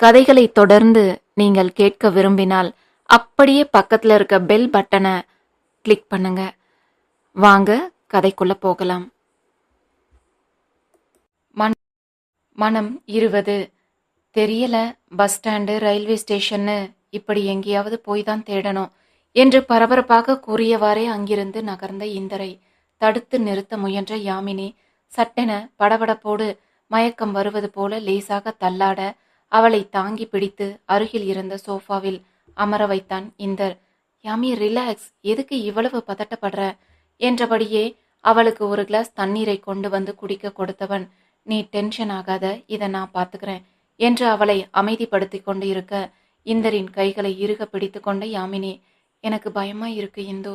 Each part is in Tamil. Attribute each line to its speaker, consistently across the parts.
Speaker 1: கதைகளை தொடர்ந்து நீங்கள் கேட்க விரும்பினால் அப்படியே பக்கத்தில் இருக்க பெல் பட்டனை கிளிக் பண்ணுங்க. வாங்க கதைக்குள்ள போகலாம். மன்- மனம் இருபது தெரியல பஸ் ஸ்டாண்டு ரயில்வே ஸ்டேஷன்னு இப்படி எங்கேயாவது போய் தான் தேடணும் என்று பரபரப்பாக கூறியவாறே அங்கிருந்து நகர்ந்த இந்தரை. தடுத்து நிறுத்த முயன்ற யாமினி சட்டென படபடப்போடு மயக்கம் வருவது போல லேசாக தள்ளாட அவளை தாங்கி பிடித்து அருகில் இருந்த சோஃபாவில் அமர வைத்தான் இந்தர். யாமி ரிலாக்ஸ் எதுக்கு இவ்வளவு பதட்டப்படுற? என்றபடியே அவளுக்கு ஒரு கிளாஸ் தண்ணீரை கொண்டு வந்து குடிக்க கொடுத்தவன் நீ டென்ஷன் ஆகாத இதை நான் பார்த்துக்கிறேன் என்று அவளை அமைதிப்படுத்திக் கொண்டு இருக்க இந்தரின் கைகளை இறுக பிடித்து கொண்ட யாமினி எனக்கு பயமா இருக்கு இந்து.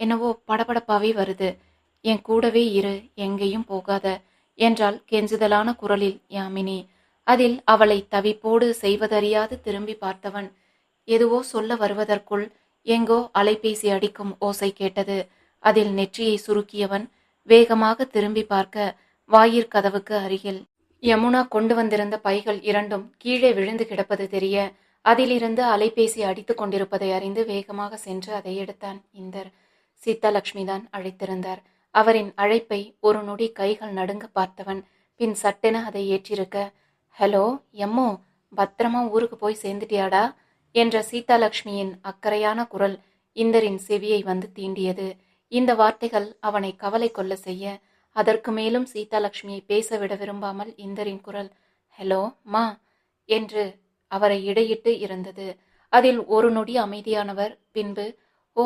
Speaker 1: என்னவோ படபடப்பாவே வருது. என் கூடவே இரு எங்கேயும் போகாத என்றால் கெஞ்சுதலான குரலில் யாமினி. அதில் அவளை தவிப்போடு செய்வதறியாது திரும்பி பார்த்தவன். எதுவோ சொல்ல வருவதற்குள் எங்கோ அலைபேசி அடிக்கும் ஓசை கேட்டது. அதில் நெற்றியை சுருக்கியவன் வேகமாக திரும்பி பார்க்க வாயிற்கதவுக்கு அருகில். யமுனா கொண்டு வந்திருந்த பைகள் இரண்டும் கீழே விழுந்து கிடப்பது தெரிய அதிலிருந்து அலைபேசி அடித்துக் கொண்டிருப்பதை அறிந்து வேகமாக சென்று அதை எடுத்தான் இந்தர். சீதாலட்சுமி தான் அழைத்திருந்தார். அவரின் அழைப்பை ஒரு நொடி கைகள் நடுங்க பார்த்தவன் பின் சட்டென அதை ஏற்றிருக்க ஹலோ எம்மோ பத்திரமா ஊருக்கு போய் சேர்ந்துட்டியாடா? என்ற சீதாலட்சுமியின் அக்கறையான குரல் இந்தரின் செவியை வந்து தீண்டியது. இந்த வார்த்தைகள் அவனை கவலை கொள்ள செய்ய அதற்கு மேலும் சீதாலட்சுமியை பேச விட விரும்பாமல் இந்தரின் குரல் ஹலோ மா என்று அவரை இடையிட்டு இருந்தது. அதில் ஒரு நொடி அமைதியானவர் பின்பு ஓ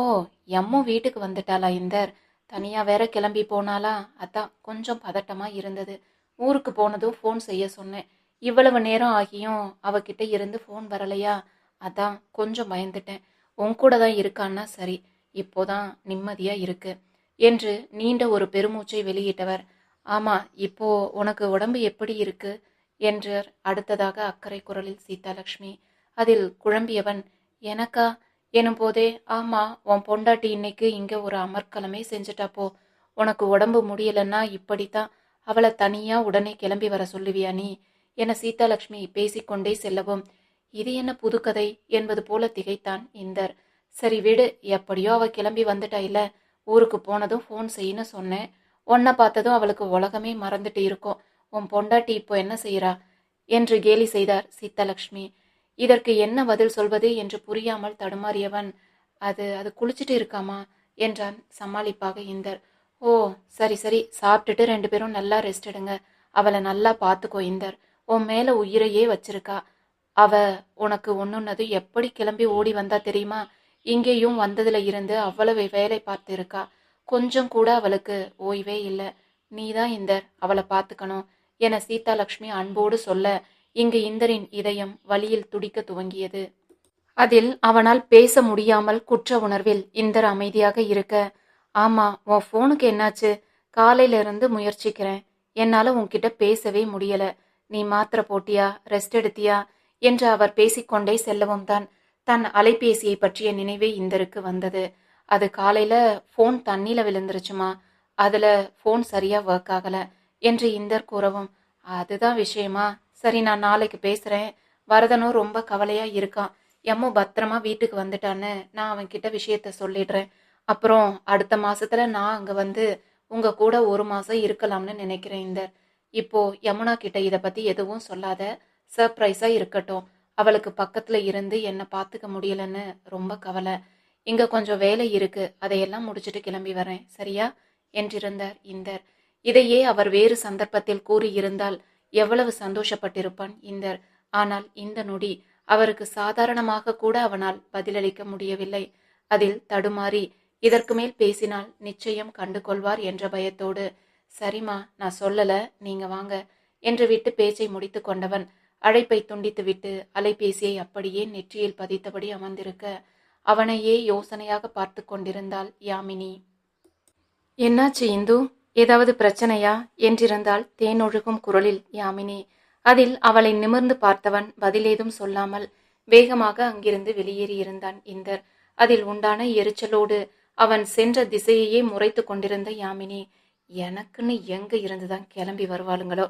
Speaker 1: எம்மோ வீட்டுக்கு வந்துட்டாளா இந்தர்? தனியா வேற கிளம்பி போனாலா அதான் கொஞ்சம் பதட்டமா இருந்தது. ஊருக்கு போனதும் ஃபோன் செய்ய சொன்னேன். இவ்வளவு நேரம் ஆகியும் அவகிட்ட இருந்து ஃபோன் வரலையா? அதான் கொஞ்சம் பயந்துட்டேன். உன் கூட தான் இருக்கான்னா சரி இப்போதான் நிம்மதியா இருக்கு என்று நீண்ட ஒரு பெருமூச்சை வெளியிட்டவர். ஆமா இப்போ உனக்கு உடம்பு எப்படி இருக்கு? என்றார் அடுத்ததாக அக்கறை குரலில் சீதாலட்சுமி அதில் குழம்பியவன் எனக்கா? எனும் போதே ஆமா உன் பொண்டாட்டி இன்னைக்கு இங்க ஒரு அமர்க்கலமே செஞ்சுட்டாப்போ உனக்கு உடம்பு முடியலன்னா இப்படித்தான். அவளை தனியா உடனே கிளம்பி வர சொல்லுவியா நீ? என சீதாலட்சுமி பேசிக்கொண்டே செல்லவும் இது என்ன புதுக்கதை? என்பது போல திகைத்தான் இந்தர். சரி விடு எப்படியோ அவ கிளம்பி வந்துட்டா இல்ல ஊருக்கு போனதும் ஃபோன் செய்யின்னு சொன்னேன். உன்னை பார்த்ததும் அவளுக்கு உலகமே மறந்துட்டு இருக்கும் உன் பொண்டாட்டி இப்போ என்ன செய்யறா என்று கேலி செய்தார் சீதாலட்சுமி இதற்கு என்ன பதில் சொல்வது? என்று புரியாமல் தடுமாறியவன் அது அது குளிச்சுட்டு இருக்காமா? என்றான் சமாளிப்பாக இந்தர். ஓ சரி சரி சாப்பிட்டுட்டு ரெண்டு பேரும் நல்லா ரெஸ்ட் எடுங்க. அவளை நல்லா பார்த்துக்கோ இந்தர். உன் மேல உயிரையே வச்சிருக்கா. அவ உனக்கு ஒண்ணுன்னது எப்படி கிளம்பி ஓடி வந்தா தெரியுமா? இங்கேயும் வந்ததுல இருந்து அவ்வளவு வேலை பார்த்து இருக்கா கொஞ்சம் கூட அவளுக்கு ஓய்வே இல்லை. நீதான் இந்தர் அவளை பார்த்துக்கணும். என சீதாலட்சுமி அன்போடு சொல்ல இங்கு இந்தரின் இதயம் வழியில் துடிக்க துவங்கியது. அதில் அவனால் பேச முடியாமல் குற்ற உணர்வில் இந்தர் அமைதியாக இருக்க ஆமா உன் ஃபோனுக்கு என்னாச்சு? காலையில இருந்து முயற்சிக்கிறேன். என்னால உன்கிட்ட பேசவே முடியல. நீ மாத்திரை போட்டியா ரெஸ்ட் எடுத்தியா? என்று அவர் பேசிக்கொண்டே செல்லவும் தான் தன் அலைபேசியை பற்றிய நினைவே இந்தருக்கு வந்தது. அது காலையில ஃபோன் தண்ணியில விழுந்துருச்சுமா? அதுல ஃபோன் சரியா ஒர்க் ஆகல என்று இந்தர் கூறவும் அதுதான் விஷயமா? சரி நான் நாளைக்கு பேசுறேன். வரதனும் ரொம்ப கவலையா இருக்கான். எம்மோ பத்திரமா வீட்டுக்கு வந்துட்டான்னு நான் அவன்கிட்ட விஷயத்த சொல்லிடுறேன். அப்புறம் அடுத்த மாசத்துல நான் அங்க வந்து உங்க கூட ஒரு மாசம் இருக்கலாம்னு நினைக்கிறேன் இந்தர். இப்போ யமுனா கிட்ட இதை பத்தி எதுவும் சொல்லாத சர்ப்ரைஸா இருக்கட்டும். அவளுக்கு பக்கத்துல இருந்து என்ன பாத்துக்க முடியலன்னு ரொம்ப கவலை. இங்க கொஞ்சம் வேலை இருக்கு. அதையெல்லாம் முடிச்சிட்டு கிளம்பி வரேன். சரியா? என்றிருந்தார் இந்தர். இதையே அவர் வேறு சந்தர்ப்பத்தில் கூறியிருந்தால் எவ்வளவு சந்தோஷப்பட்டிருப்பான் இந்தர். ஆனால் இந்த நொடி அவருக்கு சாதாரணமாக கூட அவனால் பதிலளிக்க முடியவில்லை. அதில் தடுமாறி இதற்கு மேல் பேசினால் நிச்சயம் கண்டு கொள்வார் என்ற பயத்தோடு சரிம்மா நான் சொல்லல நீங்க வாங்க என்று விட்டு பேச்சை முடித்து கொண்டவன் அழைப்பை துண்டித்துவிட்டு அலைபேசியை அப்படியே நெற்றியில் பதித்தபடி அமர்ந்திருக்க அவனையே யோசனையாக பார்த்து கொண்டிருந்தாள் யாமினி. என்னாச்சு இந்து? ஏதாவது பிரச்சனையா? என்றிருந்தால் தேனொழுகும் குரலில் யாமினி. அதில் அவளை நிமிர்ந்து பார்த்தவன் பதிலேதும் சொல்லாமல் வேகமாக அங்கிருந்து வெளியேறியிருந்தான் இந்தர். அதில் உண்டான எரிச்சலோடு அவன் சென்ற திசையையே முறைத்து கொண்டிருந்த யாமினி. எனக்குன்னு எங்க இருந்துதான் கிளம்பி வருவாளுங்களோ?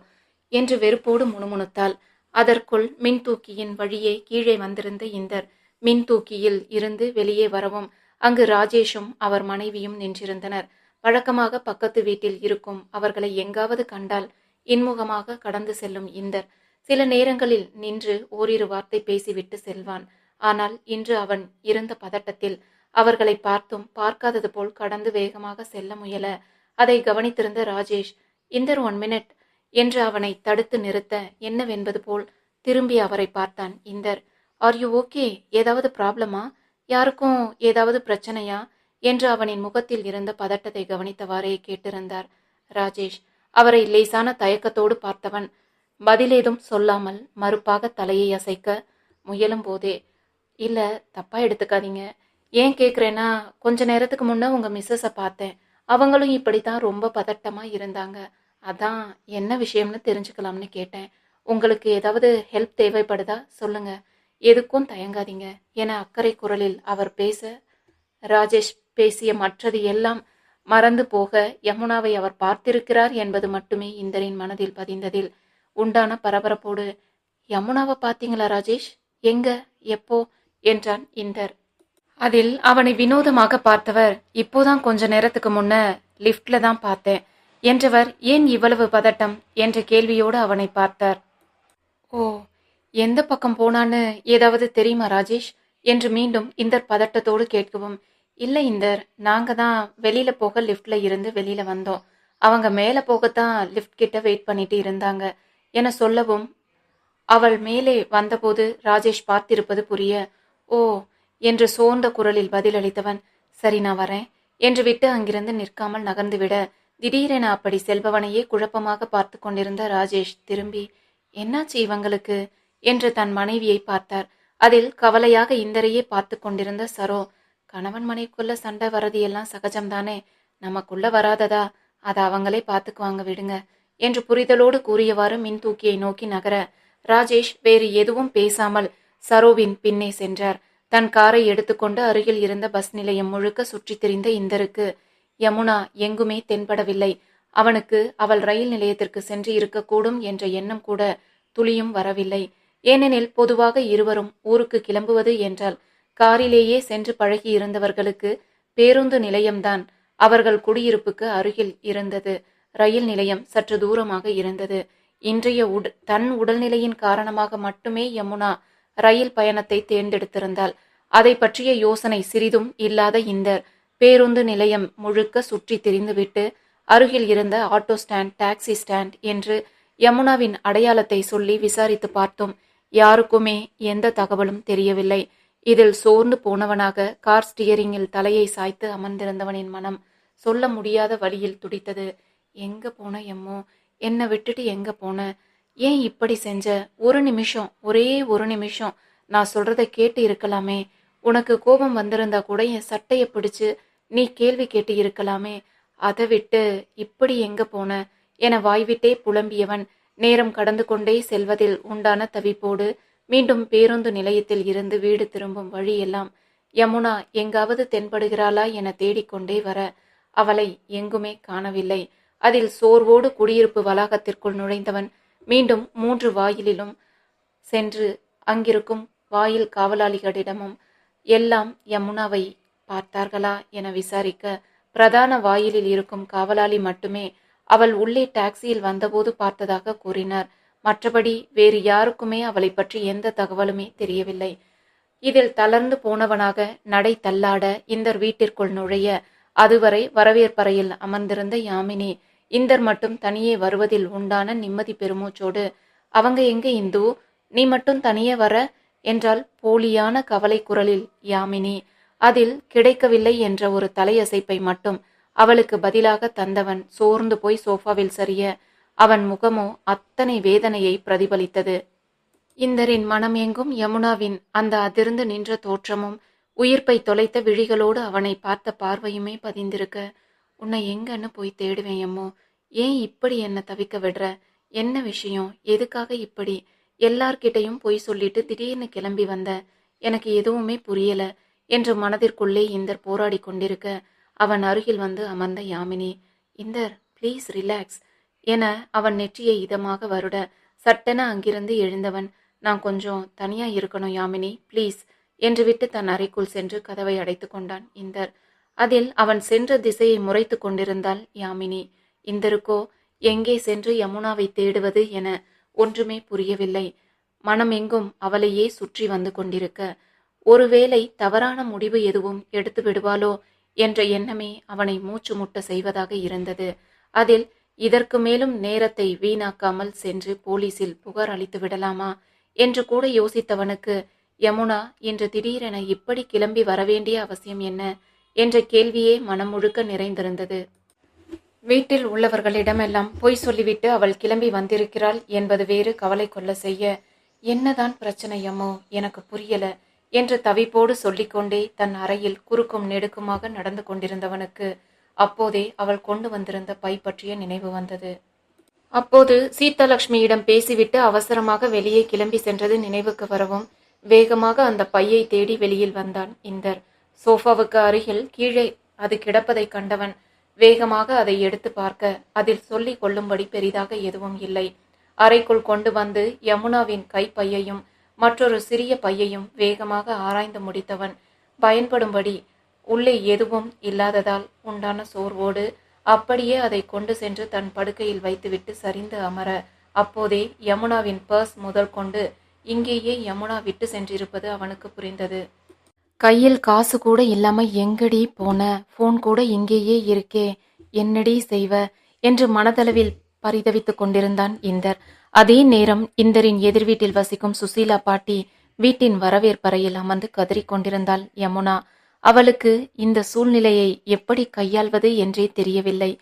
Speaker 1: என்று வெறுப்போடு முணுமுணுத்தாள். அதற்குள் மின் தூக்கியின் வழியே கீழே வந்திருந்த இந்தர் மின் தூக்கியில் இருந்து வெளியே வரவும் அங்கு ராஜேஷும் அவர் மனைவியும் நின்றிருந்தனர். வழக்கமாக பக்கத்து வீட்டில் இருக்கும் அவர்களை எங்காவது கண்டால் இன்முகமாக கடந்து செல்லும் இந்தர் சில நேரங்களில் நின்று ஓரிரு வார்த்தை பேசிவிட்டு செல்வான். ஆனால் இன்று அவன் இருந்த பதட்டத்தில் அவர்களை பார்த்தும் பார்க்காதது போல் கடந்து வேகமாக செல்ல முயல. அதை கவனித்திருந்த ராஜேஷ் இந்தர் ஒன் மினிட் என்று அவனை தடுத்து நிறுத்த என்னவென்பது போல் திரும்பி அவரை பார்த்தான் இந்தர். ஆர் யூ ஓகே ஏதாவது ப்ராப்ளமா யாருக்கும் ஏதாவது பிரச்சனையா? என்று அவனின் முகத்தில் இருந்த பதட்டத்தை கவனித்தவாறே கேட்டிருந்தார் ராஜேஷ். அவரை லேசான தயக்கத்தோடு பார்த்தவன் பதிலேதும் சொல்லாமல் மறுப்பாக தலையை அசைக்க முயலும் போதே இல்ல தப்பா எடுத்துக்காதீங்க. ஏன் கேக்குறேன்னா கொஞ்ச நேரத்துக்கு முன்ன உங்க மிஸ்ஸஸை பார்த்தேன். அவங்களும் இப்படித்தான் ரொம்ப பதட்டமா இருந்தாங்க. அதான் என்ன விஷயம்னு தெரிஞ்சுக்கலாம்னு கேட்டேன். உங்களுக்கு ஏதாவது ஹெல்ப் தேவைப்படுதா? சொல்லுங்க. எதுக்கும் தயங்காதீங்க. என அக்கறை குரலில் அவர் பேச ராஜேஷ் பேசிய மற்றது எல்லாம் மறந்து போக யமுனாவை அவர் பார்த்திருக்கிறார் என்பது மட்டுமே இந்தரின் மனதில் பதிந்ததில் உண்டான பரபரப்போடு யமுனாவை பார்த்தீங்களா ராஜேஷ்? எங்க? எப்போ? என்றான் இந்தர். அதில் அவனை வினோதமாக பார்த்தவர் இப்போதான் கொஞ்ச நேரத்துக்கு முன்ன லிஃப்ட்ல தான் பார்த்தேன். என்றவர் ஏன் இவ்வளவு பதட்டம் என்ற கேள்வியோடு அவனை பார்த்தார். ஓ எந்த பக்கம் போனான்னு ஏதாவது தெரியுமா ராஜேஷ்? என்று மீண்டும் இந்தர் பதட்டத்தோடு கேட்கவும் இல்லை இந்தர் நாங்க தான் வெளியில போக லிஃப்ட்ல இருந்து வெளியில வந்தோம். அவங்க மேலே போகத்தான் லிஃப்ட் கிட்ட வெயிட் பண்ணிட்டு இருந்தாங்க என சொல்லவும் அவள் மேலே வந்தபோது ராஜேஷ் பார்த்திருப்பது புரிய ஓ என்று சோர்ந்த குரலில் பதிலளித்தவன் சரி நான் வரேன் என்று விட்டு அங்கிருந்து நிற்காமல் நகர்ந்துவிட திடீரென அப்படி செல்பவனையே குழப்பமாக பார்த்து கொண்டிருந்த ராஜேஷ் திரும்பி என்னாச்சு இவங்களுக்கு? என்று தன் மனைவியை பார்த்தார். அதில் கவலையாக இந்தரையே பார்த்து கொண்டிருந்த சரோ கணவன் மனைக்குள்ள சண்டை வரது எல்லாம் சகஜம்தானே? நமக்குள்ள வராததா? அதை அவங்களே பார்த்துக்குவாங்க விடுங்க என்று புரிதலோடு கூறியவாறு மின் தூக்கியை நோக்கி நகர ராஜேஷ் வேறு எதுவும் பேசாமல் சரோவின் பின்னே சென்றார். தன் காரை எடுத்துக்கொண்டு அருகில் இருந்த பஸ் நிலையம் முழுக்க சுற்றித் திரிந்த இந்தருக்கு யமுனா எங்குமே தென்படவில்லை. அவனுக்கு அவள் ரயில் நிலையத்திற்கு சென்று இருக்கக்கூடும் என்ற எண்ணம் கூட துளியும் வரவில்லை. ஏனெனில் பொதுவாக இருவரும் ஊருக்கு கிளம்புவது என்றால் காரிலேயே சென்று பழகி இருந்தவர்களுக்கு பேருந்து நிலையம்தான். அவர்கள் குடியிருப்புக்கு அருகில் இருந்தது. ரயில் நிலையம் சற்று தூரமாக இருந்தது. இன்றைய உட தன் உடல்நிலையின் காரணமாக மட்டுமே யமுனா ரயில் பயணத்தை தேர்ந்தெடுத்திருந்தாள். அதை பற்றிய யோசனை சிறிதும் இல்லாத இந்த பேருந்து நிலையம் முழுக்க சுற்றி திரிந்துவிட்டு அருகில் இருந்த ஆட்டோ ஸ்டாண்ட் டாக்ஸி ஸ்டாண்ட் என்று யமுனாவின் அடையாளத்தை சொல்லி விசாரித்து பார்த்தோம். யாருக்குமே எந்த தகவலும் தெரியவில்லை. இதில் சோர்ந்து போனவனாக கார் ஸ்டியரிங்கில் தலையை சாய்த்து அமர்ந்திருந்தவனின் மனம் சொல்ல முடியாத வழியில் துடித்தது. எங்க போன எம்மோ? என்னை விட்டுட்டு எங்க போன? ஏன் இப்படி செஞ்ச? ஒரு நிமிஷம் ஒரே ஒரு நிமிஷம். நான் சொல்றத கேட்டு இருக்கலாமே. உனக்கு கோபம் வந்திருந்தா கூட என் சட்டையை பிடிச்சு நீ கேள்வி கேட்டு இருக்கலாமே. அதை விட்டு இப்படி எங்க போன? என வாய்விட்டே புலம்பியவன் நேரம் கடந்து கொண்டே செல்வதில் உண்டான தவிப்போடு மீண்டும் பேருந்து நிலையத்தில் இருந்து வீடு திரும்பும் வழியெல்லாம் யமுனா எங்காவது தென்படுகிறாளா? என தேடிக்கொண்டே வர அவளை எங்குமே காணவில்லை. அதில் சோர்வோடு குடியிருப்பு வளாகத்திற்குள் நுழைந்தவன் மீண்டும் மூன்று வாயிலிலும் சென்று அங்கிருக்கும் வாயில் காவலாளிகளிடமும் எல்லாம் யமுனாவை பார்த்தார்களா? என விசாரிக்க பிரதான வாயிலில் இருக்கும் காவலாளி மட்டுமே அவள் உள்ளே டாக்ஸியில் வந்தபோது பார்த்ததாக கூறினார். மற்றபடி வேறு யாருக்குமே அவளை பற்றி எந்த தகவலுமே தெரியவில்லை. இதில் தளர்ந்து போனவனாக நடை தள்ளாட இந்தர் வீட்டிற்குள் நுழைய அதுவரை வரவேற்பறையில் அமர்ந்திருந்த யாமினி இந்தர் மட்டும் தனியே வருவதில் உண்டான நிம்மதி பெருமூச்சோடு அவங்க எங்க இந்து? நீ மட்டும் தனியே வர என்றால் போலியான கவலை குரலில் யாமினி. அதில் கிடைக்கவில்லை என்ற ஒரு தலையசைப்பை மட்டும் அவளுக்கு பதிலாக தந்தவன் சோர்ந்து போய் சோஃபாவில் சரிய அவன் முகமோ அத்தனை வேதனையை பிரதிபலித்தது. இந்தரின் மனம் எங்கும் யமுனாவின் அந்த அதிர்ந்து நின்ற தோற்றமும் உயிர்ப்பை தொலைத்த விழிகளோடு அவனை பார்த்த பார்வையுமே பதிந்திருக்க உன்னை எங்கன்னு போய் தேடுவேன் எம்மோ ஏன் இப்படி என்னை தவிக்க விடுற? என்ன விஷயம்? எதுக்காக இப்படி? எல்லார்கிட்டையும் பொய் சொல்லிட்டு திடீர்னு கிளம்பி வந்த. எனக்கு எதுவுமே புரியல. என்று மனதிற்குள்ளே இந்தர் போராடி கொண்டிருக்க அவன் அருகில் வந்து அமர்ந்த யாமினி இந்தர் ப்ளீஸ் ரிலாக்ஸ் என அவன் நெற்றியை இதமாக வருட சட்டென அங்கிருந்து எழுந்தவன் நான் கொஞ்சம் தனியா இருக்கணும் யாமினி ப்ளீஸ் என்று விட்டு தன் அறைக்குள் சென்று கதவை அடைத்து கொண்டான் இந்தர். அதில் அவன் சென்ற திசையை முறைத்து கொண்டிருந்தாள் யாமினி. இந்தருக்கோ எங்கே சென்று யமுனாவை தேடுவது என ஒன்றுமே புரியவில்லை. மனம் எங்கும் அவளையே சுற்றி வந்து கொண்டிருக்க. ஒருவேளை தவறான முடிவு எதுவும் எடுத்து விடுவாளோ என்ற எண்ணமே அவனை மூச்சு முட்ட செய்வதாக இருந்தது. அதில் இதற்கு மேலும் நேரத்தை வீணாக்காமல் சென்று போலீசில் புகார் அளித்து விடலாமா என்று கூட யோசித்தவனுக்கு யமுனா இன்று திடீரென இப்படி கிளம்பி வரவேண்டிய அவசியம் என்ன? என்ற கேள்வியே மனம் முழுக்க நிறைந்திருந்தது. வீட்டில் உள்ளவர்களிடமெல்லாம் பொய் சொல்லிவிட்டு அவள் கிளம்பி வந்திருக்கிறாள் என்பது வேறு கவலை கொள்ள செய்ய என்னதான் பிரச்சனையமோ எனக்கு புரியல என்று தவிப்போடு சொல்லிக்கொண்டே தன் அறையில் குறுக்கும் நெடுக்குமாக நடந்து கொண்டிருந்தவனுக்கு அப்போதே அவள் கொண்டு வந்திருந்த பை பற்றிய நினைவு வந்தது. அப்போது சீதாலட்சுமியிடம் பேசிவிட்டு அவசரமாக வெளியே கிளம்பி சென்றது நினைவுக்கு வரவும் வேகமாக அந்த பையை தேடி வெளியில் வந்தான். இந்தர் சோஃபாவுக்கு அருகில் கீழே அது கிடப்பதை கண்டவன் வேகமாக அதை எடுத்து பார்க்க அதில் சொல்லிக் கொள்ளும்படி பெரிதாக எதுவும் இல்லை. அறைக்குள் கொண்டு வந்து யமுனாவின் கைப்பையையும் மற்றொரு சிறிய பையையும் வேகமாக ஆராய்ந்து முடித்தவன் பயன்படும்படி உள்ளே எதுவும் இல்லாததால் உண்டான சோர்வோடு அப்படியே அதை கொண்டு சென்று தன் படுக்கையில் வைத்துவிட்டு சரிந்து அமர அப்போதே யமுனாவின் பர்ஸ் முதல் கொண்டு இங்கேயே யமுனா விட்டு சென்றிருப்பது அவனுக்கு புரிந்தது. கையில் காசு கூட இல்லாம எங்கடி போன? ஃபோன் கூட இங்கேயே இருக்கே. என்னடி செய்வ? என்று மனதளவில் பரிதவித்துக் கொண்டிருந்தான் இந்தர். அதே நேரம் இந்தரின் எதிர் வீட்டில் வசிக்கும் சுசீலா பாட்டி வீட்டின் வரவேற்பறையில் அமர்ந்து கதறிக் கொண்டிருந்தாள் யமுனா. அவளுக்கு இந்த சூழ்நிலையை எப்படி கையாள்வது என்றே தெரியவில்லை.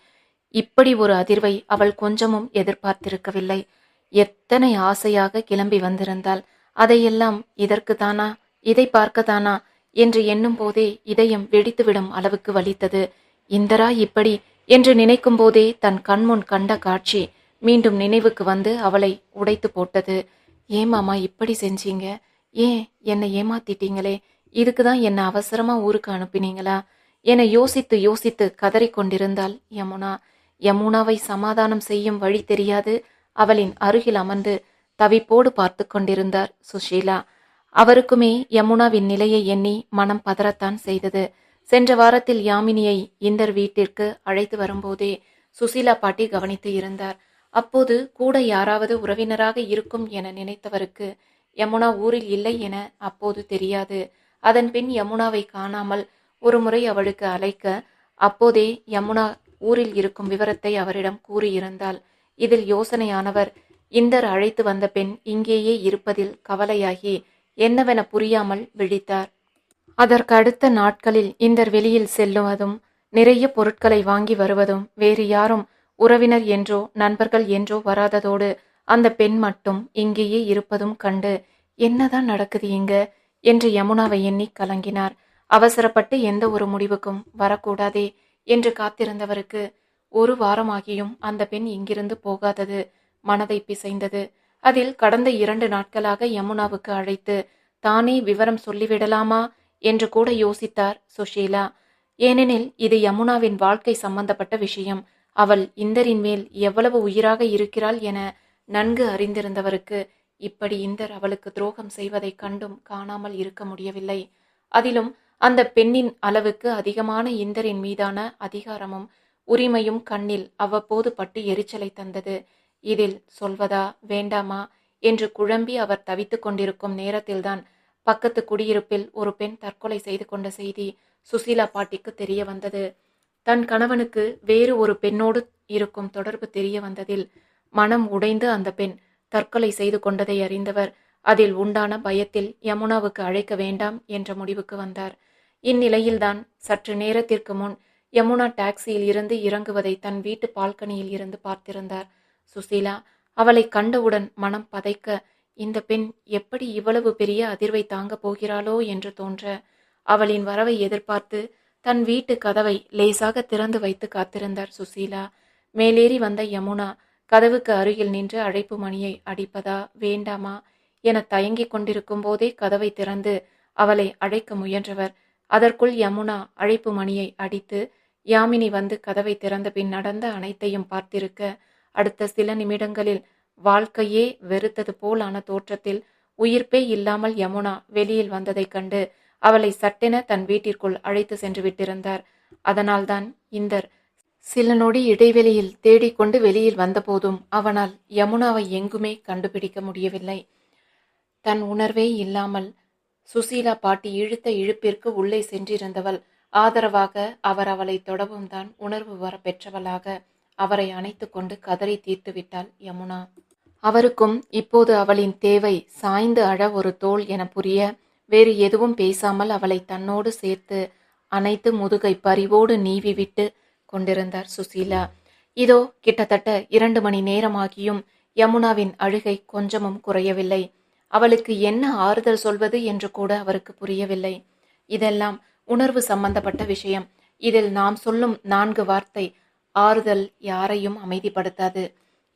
Speaker 1: இப்படி ஒரு அதிர்வை அவள் கொஞ்சமும் எதிர்பார்த்திருக்கவில்லை. எத்தனை ஆசையாக கிளம்பி வந்திருந்தாள். அதையெல்லாம் இதற்கு தானா இதை பார்க்கத்தானா? என்று எண்ணும் போதே இதயம் வெடித்துவிடும் அளவுக்கு வலித்தது. இந்தரா இப்படி என்று நினைக்கும் போதே தன் கண்முன் கண்ட காட்சி மீண்டும் நினைவுக்கு வந்து அவளை உடைத்து போட்டது. ஏமாமா இப்படி செஞ்சீங்க? ஏன் என்னை ஏமாத்திட்டீங்களே? இதுக்கு தான் என்னை அவசரமா ஊருக்கு அனுப்பினீங்களா? என யோசித்து யோசித்து கதறிக்கொண்டிருந்தாள் யமுனா. யமுனாவை சமாதானம் செய்யும் வழி தெரியாது. அவளின் அருகில் அமர்ந்து தவிப்போடு பார்த்து கொண்டிருந்தார் சுஷீலா. அவருக்குமே யமுனாவின் நிலையை எண்ணி மனம் பதறத்தான் செய்தது. சென்ற வாரத்தில் யாமினியை இந்தர் வீட்டிற்கு அழைத்து வரும்போதே சுசீலா பாட்டி கவனித்து இருந்தார். அப்போது கூட யாராவது உறவினராக இருக்கும் என நினைத்தவருக்கு யமுனா ஊரில் இல்லை என அப்போது தெரியாது. அதன்பின் யமுனாவை காணாமல் ஒருமுறை அவளுக்கு அழைக்க அப்போதே யமுனா ஊரில் இருக்கும் விவரத்தை அவரிடம் கூறியிருந்தாள். இதில் யோசனையானவர் இந்தர் அழைத்து வந்த பெண் இங்கேயே இருப்பதில் கவலையாகி என்னவென புரியாமல் விழித்தார். அதற்கு அடுத்த நாட்களில் இந்தர் வெளியில் செல்லுவதும் நிறைய பொருட்களை வாங்கி வருவதும் வேறு யாரும் உறவினர் என்றோ நண்பர்கள் என்றோ வராததோடு அந்த பெண் மட்டும் இங்கேயே இருப்பதும் கண்டு என்னதான் நடக்குது இங்க? என்று யமுனாவை எண்ணி கலங்கினார். அவசரப்பட்டு எந்த ஒரு முடிவுக்கும் வரக்கூடாதே என்று காத்திருந்தவருக்கு ஒரு வாரமாகியும் அந்த பெண் இங்கிருந்து போகாதது மனதை பிசைந்தது. அதில் கடந்த இரண்டு நாட்களாக யமுனாவுக்கு அழைத்து தானே விவரம் சொல்லிவிடலாமா? என்று கூட யோசித்தார் சுஷீலா. ஏனெனில் இது யமுனாவின் வாழ்க்கை சம்பந்தப்பட்ட விஷயம். அவள் இந்தரின் மேல் எவ்வளவு உயிராக இருக்கிறாள் என நன்கு அறிந்திருந்தவருக்கு இப்படி இந்தர் அவளுக்கு துரோகம் செய்வதைக் கண்டும் காணாமல் இருக்க முடியவில்லை. அதிலும் அந்த பெண்ணின் அளவுக்கு அதிகமான இந்தரின் மீதான அதிகாரமும் உரிமையும் கண்ணில் அவ்வப்போது பட்டு எரிச்சலை தந்தது. இதில் சொல்வதா வேண்டாமா? என்று குழம்பி அவர் தவித்துக் கொண்டிருக்கும் நேரத்தில்தான் பக்கத்து குடியிருப்பில் ஒரு பெண் தற்கொலை செய்து கொண்ட செய்தி சுசீலா பாட்டிக்கு தெரிய வந்தது. தன் கணவனுக்கு வேறு ஒரு பெண்ணோடு இருக்கும் தொடர்பு தெரிய வந்ததில் மனம் உடைந்து அந்த பெண் தற்கொலை செய்து கொண்டதை அறிந்தவர் அதில் உண்டான பயத்தில் யமுனாவுக்கு அழைக்க வேண்டாம் என்ற முடிவுக்கு வந்தார். இந்நிலையில்தான் சற்று நேரத்திற்கு முன் யமுனா டாக்ஸியில் இருந்து இறங்குவதை தன் வீட்டு பால்கனியில் இருந்து பார்த்திருந்தார். சுசீலா அவளை கண்டவுடன் மனம் பதைக்க இந்த பெண் எப்படி இவ்வளவு பெரிய அதிர்வை தாங்கப் போகிறாளோ என்று தோன்ற அவளின் வரவை எதிர்பார்த்து தன் வீட்டு கதவை லேசாக திறந்து வைத்து காத்திருந்தார் சுசீலா. மேலேறி வந்த யமுனா கதவுக்கு அருகில் நின்று அழைப்பு மணியை அடிப்பதா வேண்டாமா என தயங்கிக் கொண்டிருக்கும் போதே கதவை திறந்து அவளை அழைக்க முயன்றவர். அதற்குள் யமுனா அழைப்பு மணியை அடித்து யாமினி வந்து கதவை திறந்த பின் நடந்த அனைத்தையும் பார்த்திருக்க அடுத்த சில நிமிடங்களில் வாழ்க்கையே வெறுத்தது போலான தோற்றத்தில் உயிர்ப்பே இல்லாமல் யமுனா வெளியில் வந்ததைக் கண்டு அவளை சட்டென தன் வீட்டிற்குள் அழைத்து சென்று விட்டிருந்தார். அதனால்தான் இந்தர் சில நொடி இடைவெளியில் தேடிக்கொண்டு வெளியில் வந்தபோதும் அவனால் யமுனாவை எங்குமே கண்டுபிடிக்க முடியவில்லை. தன் உணர்வே இல்லாமல் சுசீலா பாட்டி இழுத்த இழுப்பிற்கு உள்ளே சென்றிருந்தவள் ஆதரவாக அவர் அவளை தொடவும் தான் உணர்வு வர பெற்றவளாக அவரை அணைத்து கொண்டு கதறி தீர்த்து விட்டாள் யமுனா. அவருக்கும் இப்போது அவளின் தேவை சாய்ந்து அழ ஒரு தோல் என புரிய வேறு எதுவும் பேசாமல் அவளை தன்னோடு சேர்த்து அனைத்து முதுகை பரிவோடு நீவி விட்டு கொண்டிருந்தார் சுசீலா. இதோ கிட்டத்தட்ட இரண்டு மணி நேரமாகியும் யமுனாவின் அழுகை கொஞ்சமும் குறையவில்லை. அவளுக்கு என்ன ஆறுதல் சொல்வது என்று கூட அவருக்கு புரியவில்லை. இதெல்லாம் உணர்வு சம்பந்தப்பட்ட விஷயம். இதில் நாம் சொல்லும் நான்கு வார்த்தை ஆறுதல் யாரையும் அமைதிப்படுத்தாது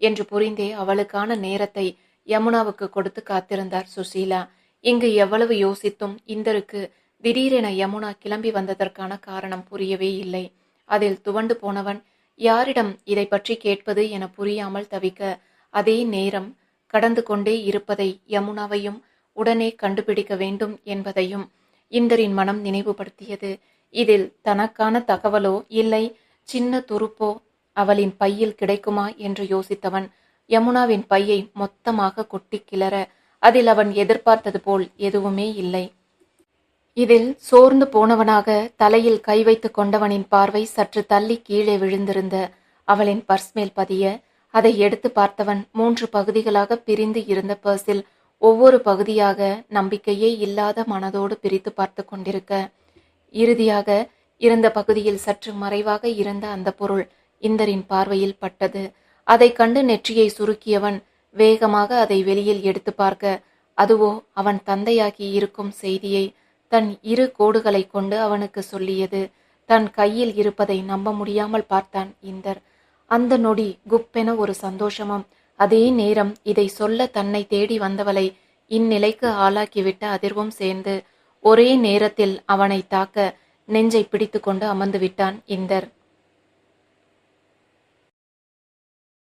Speaker 1: என்று புரிந்தே அவளுக்கான நேரத்தை யமுனாவுக்கு கொடுத்து காத்திருந்தார் சுசீலா. இங்கு எவ்வளவு யோசித்தும் இந்தருக்கு திடீரென யமுனா கிளம்பி வந்ததற்கான காரணம் புரியவே இல்லை. அதில் துவண்டு போனவன் யாரிடம் இதை பற்றி கேட்பது என புரியாமல் தவிக்க அதே நேரம் கடந்து கொண்டே இருப்பதை யமுனாவையும் உடனே கண்டுபிடிக்க வேண்டும் என்பதையும் இந்தரின் மனம் நினைவுபடுத்தியது. இதில் தனக்கான தகவலோ இல்லை சின்ன துருப்போ அவளின் பையில் கிடைக்குமா என்று யோசித்தவன் யமுனாவின் பையை மொத்தமாக கொட்டி கிளற அதில் அவன் எதிர்பார்த்தது போல் எதுவுமே இல்லை. இதில் சோர்ந்து போனவனாக தலையில் கை வைத்து கொண்டவனின் பார்வை சற்று தள்ளி கீழே விழுந்திருந்த அவளின் பர்ஸ் மேல் பதிய அதை எடுத்து பார்த்தவன் மூன்று பகுதிகளாக பிரிந்து இருந்த பர்ஸில் ஒவ்வொரு பகுதியாக நம்பிக்கையே இல்லாத மனதோடு பிரித்து பார்த்து கொண்டிருக்க இறுதியாக இருந்த பகுதியில் சற்று மறைவாக இருந்த அந்த பொருள் இந்தரின் பார்வையில் பட்டது. அதை கண்டு நெற்றியை சுருக்கியவன் வேகமாக அதை வெளியில் எடுத்து பார்க்க அதுவோ அவன் தந்தையாகி இருக்கும் செய்தியை தன் இரு கோடுகளை கொண்டு அவனுக்கு சொல்லியது. தன் கையில் இருப்பதை நம்ப முடியாமல் பார்த்தான் இந்தர். அந்த நொடி குப்பென ஒரு சந்தோஷமும் அதே நேரம் இதை சொல்ல தன்னை தேடி வந்தவளை இந்நிலைக்கு ஆளாக்கிவிட்ட அதிர்வும் சேர்ந்து ஒரே நேரத்தில் அவனை தாக்க நெஞ்சை பிடித்துக்கொண்டு அமர்ந்து விட்டான் இந்தர்.